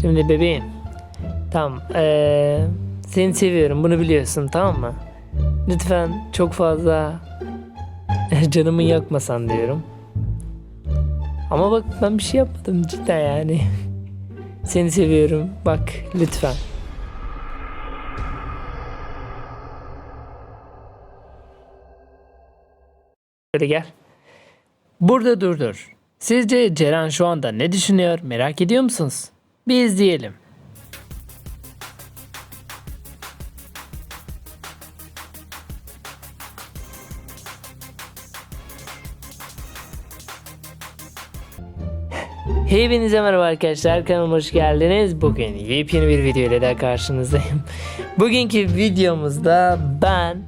Şimdi bebeğim. Tamam. Ee, seni seviyorum. Bunu biliyorsun tamam mı? Lütfen çok fazla canımı yakmasan diyorum. Ama bak ben bir şey yapmadım cidden yani. Seni seviyorum. Bak lütfen. Şöyle gel. Burada durdur. Sizce Ceren şu anda ne düşünüyor merak ediyor musunuz? Bir izleyelim. Hepinize merhaba arkadaşlar kanalıma hoş geldiniz. Bugün yepyeni bir video ile daha karşınızdayım. Bugünkü videomuzda ben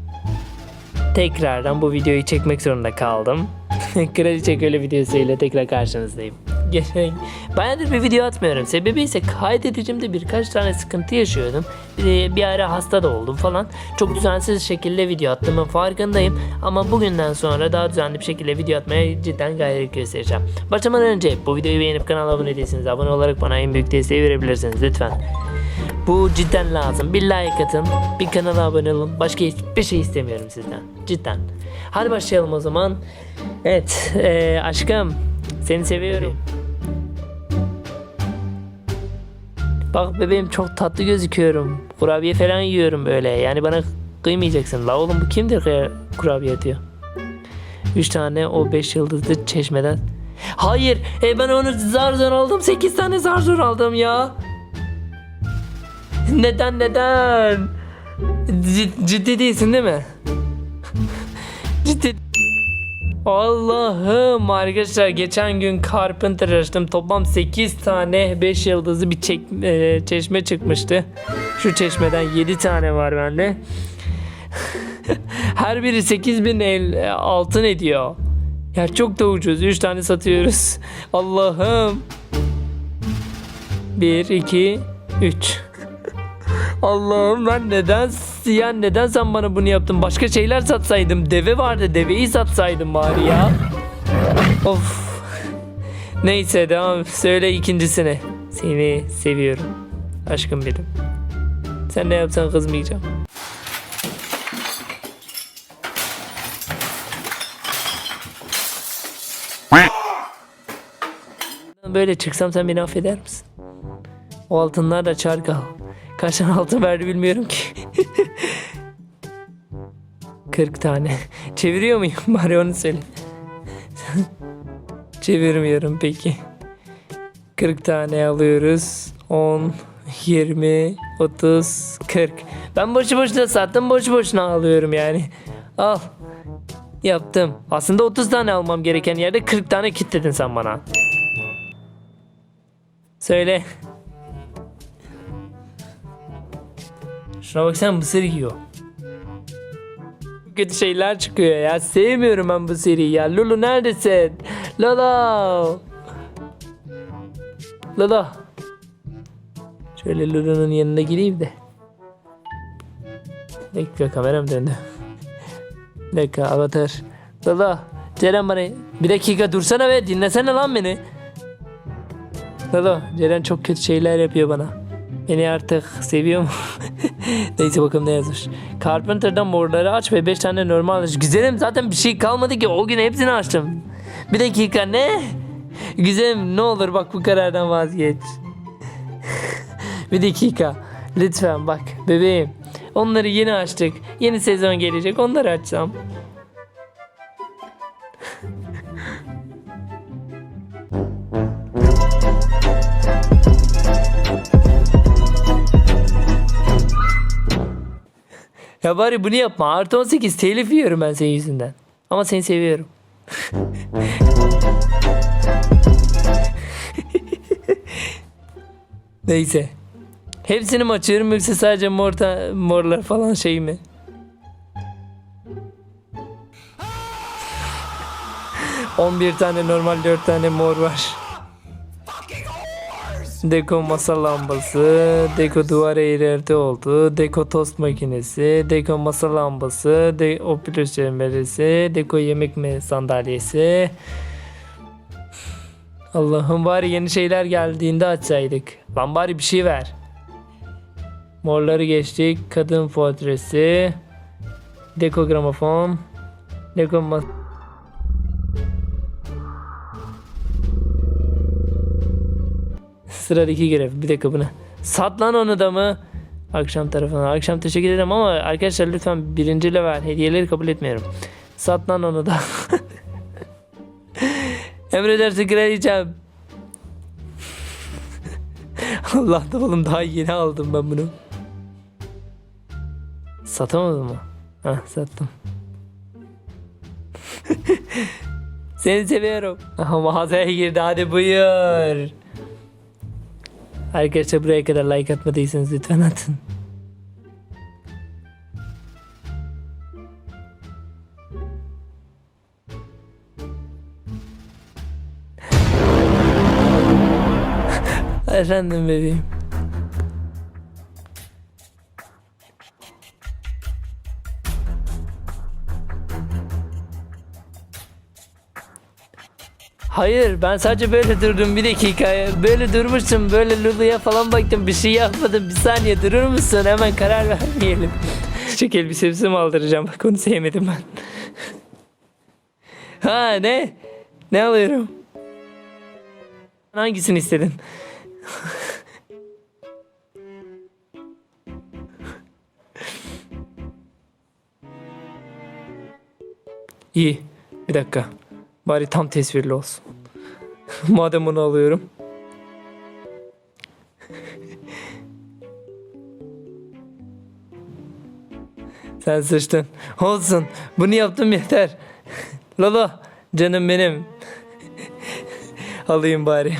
tekrardan bu videoyu çekmek zorunda kaldım. Kraliçe Köle videosuyla tekrar karşınızdayım. Geçen bayağıdır bir video atmıyorum. Sebebi ise kaydedicimde birkaç tane sıkıntı yaşıyordum. Bir, bir ara hasta da oldum falan. Çok düzensiz şekilde video attığımın farkındayım. Ama bugünden sonra daha düzenli bir şekilde video atmaya cidden gayret göstereceğim. Başlamadan önce bu videoyu beğenip kanala abone değilseniz abone olarak bana en büyük desteği verebilirsiniz lütfen. Bu cidden lazım. Bir like atın, bir kanala abone olun. Başka hiçbir şey istemiyorum sizden. Cidden. Hadi başlayalım o zaman. Evet, eee, aşkım. Seni seviyorum. Bak bebeğim çok tatlı gözüküyorum. Kurabiye falan yiyorum böyle. Yani bana kıymayacaksın. La oğlum bu kimdir ki kurabiye atıyor? 3 tane o 5 yıldızlı çeşmeden. Hayır, e ben onu zar zor aldım. 8 tane zar zor aldım ya. Neden neden? Cid- ciddi değilsin değil mi? Allah'ım arkadaşlar geçen gün Carpenter açtım. Toplam 8 tane 5 yıldızlı bir çek, e, çeşme çıkmıştı. Şu çeşmeden 7 tane var bende. Her biri 8000 el, e, altın ediyor. Ya çok da ucuz. 3 tane satıyoruz. Allah'ım. 1 2 3 Allah'ım ben neden ya neden sen bana bunu yaptın? Başka şeyler satsaydım. Deve vardı. Deveyi satsaydım bari ya. Of. Neyse devam. Söyle ikincisini. Seni seviyorum. Aşkım benim. Sen ne yapsan kızmayacağım. Böyle çıksam sen beni affeder misin? O altınlar da çarkal. Kaç tane altın verdi bilmiyorum ki. 40 tane. Çeviriyor muyum? Bari onu söyle. Çevirmiyorum peki. 40 tane alıyoruz. 10, 20, 30, 40. Ben boşu boşuna sattım boşu boşuna alıyorum yani. Al. Yaptım. Aslında 30 tane almam gereken yerde 40 tane kitledin sen bana. Söyle. Şuna bak sen mısır yiyor. Kötü şeyler çıkıyor ya. Sevmiyorum ben bu seriyi ya. Lulu neredesin? Lolo. Lolo. Şöyle Lulu'nun yanına gireyim de. Bir dakika kameram döndü. Bir dakika avatar. Lolo. Ceren bana bir dakika dursana ve dinlesene lan beni. Lolo. Ceren çok kötü şeyler yapıyor bana. Beni artık seviyor mu? Neyse bakalım ne yazmış. Carpenter'dan morları aç ve 5 tane normal aç. Güzelim zaten bir şey kalmadı ki o gün hepsini açtım. Bir dakika ne? Güzelim ne olur bak bu karardan vazgeç. bir dakika. Lütfen bak bebeğim. Onları yeni açtık. Yeni sezon gelecek onları açsam. Ya bari bunu yapma. Artı 18 telif yiyorum ben senin yüzünden. Ama seni seviyorum. Neyse. Hepsini mi açıyorum yoksa sadece morta, morlar falan şey mi? On bir tane normal dört tane mor var. Deko masa lambası, Deko duvar eğrerti oldu, Deko tost makinesi, Deko masa lambası, de opülüs çemberesi, Deko yemek sandalyesi. Allah'ım bari yeni şeyler geldiğinde açsaydık. Lan bari bir şey ver. Morları geçtik. Kadın portresi. Deko gramofon. Deko mas- Sıradaki görev. Bir dakika bu ne? Sat lan onu da mı? Akşam tarafına. Akşam teşekkür ederim ama arkadaşlar lütfen birinci level hediyeleri kabul etmiyorum. Sat lan onu da. Emredersin kraliçem. Allah da oğlum daha yeni aldım ben bunu. Satamadım mı? Hah sattım. Seni seviyorum. Aha mağazaya girdi hadi buyur. Arkadaşlar buraya kadar like atmadıysanız lütfen atın. Efendim bebeğim. Hayır ben sadece böyle durdum. Bir dakika böyle durmuştum. Böyle Lulu'ya falan baktım. Bir şey yapmadım. Bir saniye durur musun? Hemen karar vermeyelim. Çiçek elbisesi mi aldıracağım? Bak onu sevmedim ben. Ha ne? Ne alıyorum? Hangisini istedin? İyi. Bir dakika. Bari tam tesvirli olsun. Madem onu alıyorum. Sen sıçtın. Olsun. Bunu yaptım yeter. Lolo. Canım benim. Alayım bari.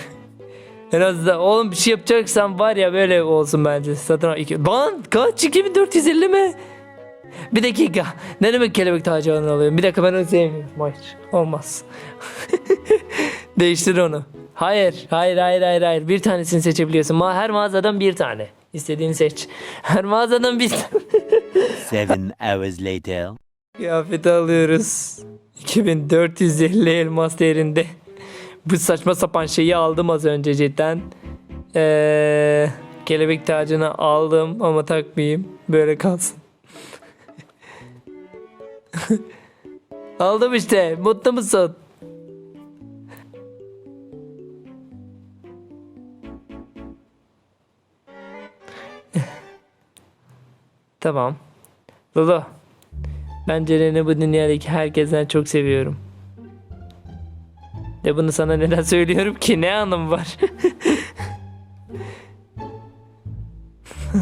En azından oğlum bir şey yapacaksan var ya böyle olsun bence. Satın al. iki- Lan kaç? 2450 mi? Bir dakika. Ne demek kelebek tacı alıyorum? Bir dakika ben onu sevmiyorum. Hayır. Olmaz. Değiştir onu. Hayır. Hayır hayır hayır hayır. Bir tanesini seçebiliyorsun. Ma her mağazadan bir tane. İstediğini seç. Her mağazadan bir tane. Seven hours later. Kıyafeti alıyoruz. 2450 elmas değerinde. Bu saçma sapan şeyi aldım az önce cidden. Ee, kelebek tacını aldım ama takmayayım. Böyle kalsın. aldım işte. Mutlu musun? Tamam. Lolo. Ben Ceren'i bu dünyadaki herkesten çok seviyorum. De bunu sana neden söylüyorum ki? Ne anlamı var?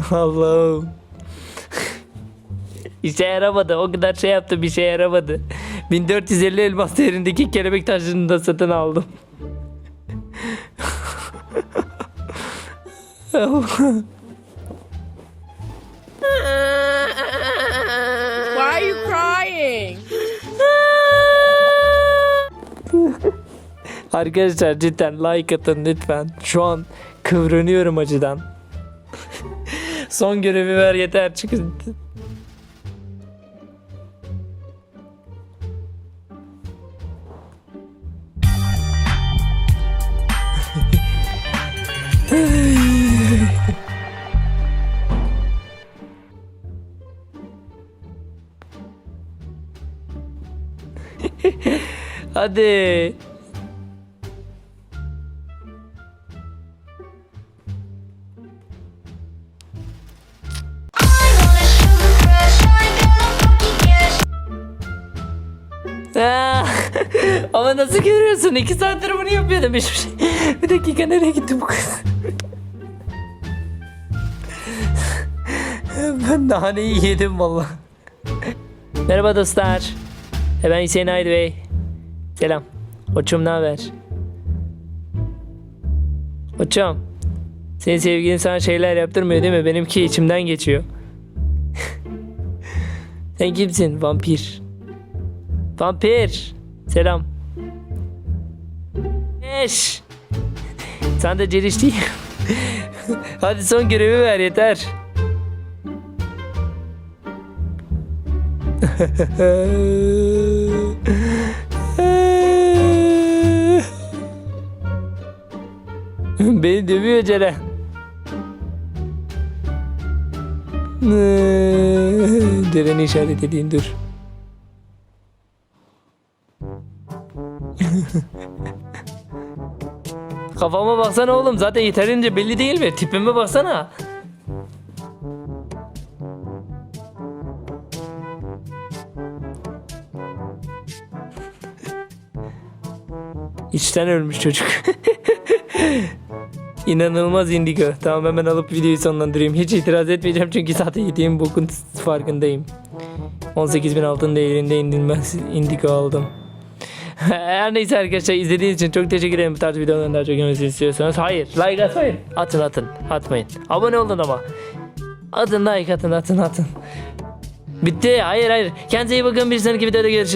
Allah'ım. İşe yaramadı. O kadar şey yaptı bir şey yaramadı. 1450 elmas değerindeki kelebek taşını da satın aldım. Why are you crying? Arkadaşlar cidden like atın lütfen. Şu an kıvranıyorum acıdan. Son görevi ver yeter çıkın. Hadi. Aa, Ama nasıl görüyorsun? İki saattir bunu yapıyordum hiçbir şey. Bir dakika nereye gitti bu kız? ben naneyi yedim valla. Merhaba dostlar. E ben Hüseyin Aydın Bey. Selam. Koçum ne haber? Koçum. Senin sevgilin sana şeyler yaptırmıyor değil mi? Benimki içimden geçiyor. Sen kimsin? Vampir. Vampir. Selam. Eş. Sen de ceriş değil. Hadi son görevi ver yeter. Beni dövüyor Ceren. Ceren'i işaret edeyim dur. Kafama baksana oğlum zaten yeterince belli değil mi? Tipime baksana. İçten ölmüş çocuk. İnanılmaz indigo. Tamam hemen alıp videoyu sonlandırayım. Hiç itiraz etmeyeceğim çünkü zaten yediğim bokun farkındayım. 18.000 altın değerinde indirmez indigo aldım. Her neyse arkadaşlar izlediğiniz için çok teşekkür ederim. Bu tarz videoların daha çok gelmesini istiyorsanız. Hayır like atmayın. Atın atın. Atmayın. Abone olun ama. Atın like atın atın atın. Bitti. Hayır hayır. Kendinize iyi bakın. Bir sonraki videoda görüşürüz.